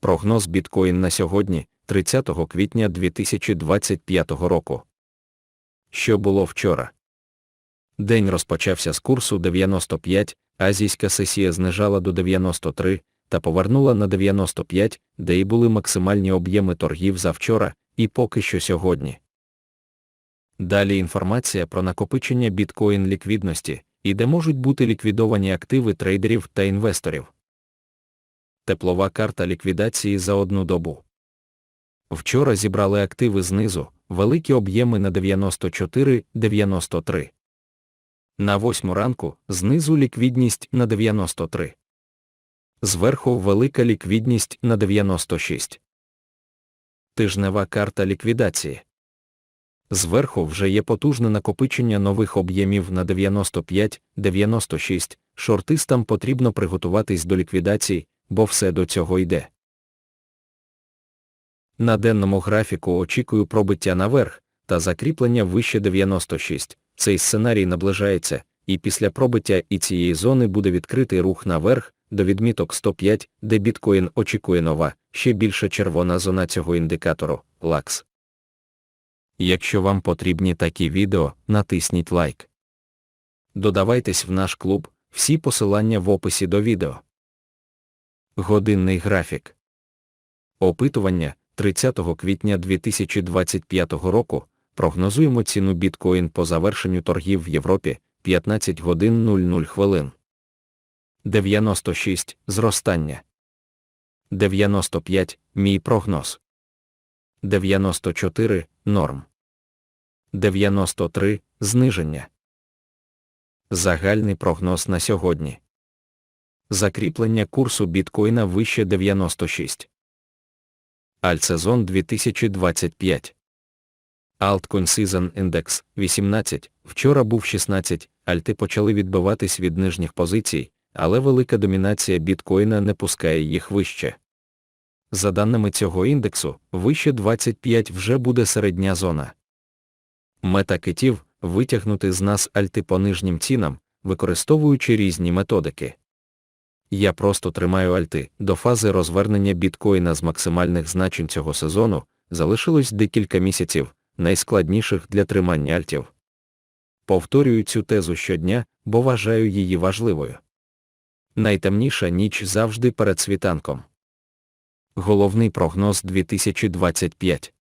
Прогноз біткоін на сьогодні, 30 квітня 2025 року. Що було вчора? День розпочався з курсу 95, азійська сесія знижала до 93 та повернула на 95, де і були максимальні об'єми торгів за вчора, і поки що сьогодні. Далі інформація про накопичення біткоін ліквідності і де можуть бути ліквідовані активи трейдерів та інвесторів. Теплова карта ліквідації за одну добу. Вчора зібрали активи знизу, великі об'єми на 94-93. На восьму ранку знизу ліквідність на 93. Зверху велика ліквідність на 96. Тижнева карта ліквідації. Зверху вже є потужне накопичення нових об'ємів на 95-96. Шортистам потрібно приготуватись до ліквідації, бо все до цього йде. На денному графіку очікую пробиття наверх та закріплення вище 96. Цей сценарій наближається, і після пробиття і цієї зони буде відкритий рух наверх до відміток 105, де біткоін очікує нова, ще більша червона зона цього індикатору лакс. Якщо вам потрібні такі відео, натисніть лайк. Додавайтесь в наш клуб, всі посилання в описі до відео. Годинний графік. Опитування 30 квітня 2025 року. Прогнозуємо ціну біткоін по завершенню торгів в Європі 15 годин 00 хвилин. 96 зростання. 95 мій прогноз. 94 норм. 93 зниження. Загальний прогноз на сьогодні. Закріплення курсу біткоїна вище 96. Альтсезон 2025. Altcoin Season Index 18. Вчора був 16, альти почали відбиватись від нижніх позицій, але велика домінація біткоїна не пускає їх вище. За даними цього індексу, вище 25 вже буде середня зона. Мета китів витягнути з нас альти по нижнім цінам, використовуючи різні методики. Я просто тримаю альти до фази розвернення біткоїна з максимальних значень цього сезону, залишилось декілька місяців, найскладніших для тримання альтів. Повторюю цю тезу щодня, бо вважаю її важливою. Найтемніша ніч завжди перед світанком. Головний прогноз 2025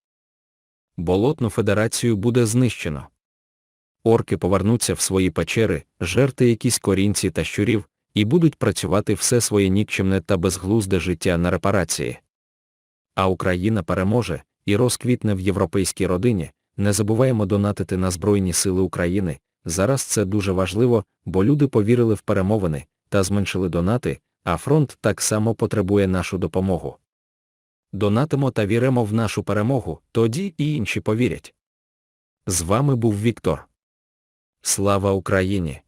Болотну федерацію буде знищено. Орки повернуться в свої печери, жерти якісь корінці та щурів, і будуть працювати все своє нікчемне та безглузде життя на репарації. А Україна переможе і розквітне в європейській родині. Не забуваємо донатити на Збройні Сили України. Зараз це дуже важливо, бо люди повірили в перемовини та зменшили донати, а фронт так само потребує нашу допомогу. Донатимо та віримо в нашу перемогу, тоді і інші повірять. З вами був Віктор. Слава Україні!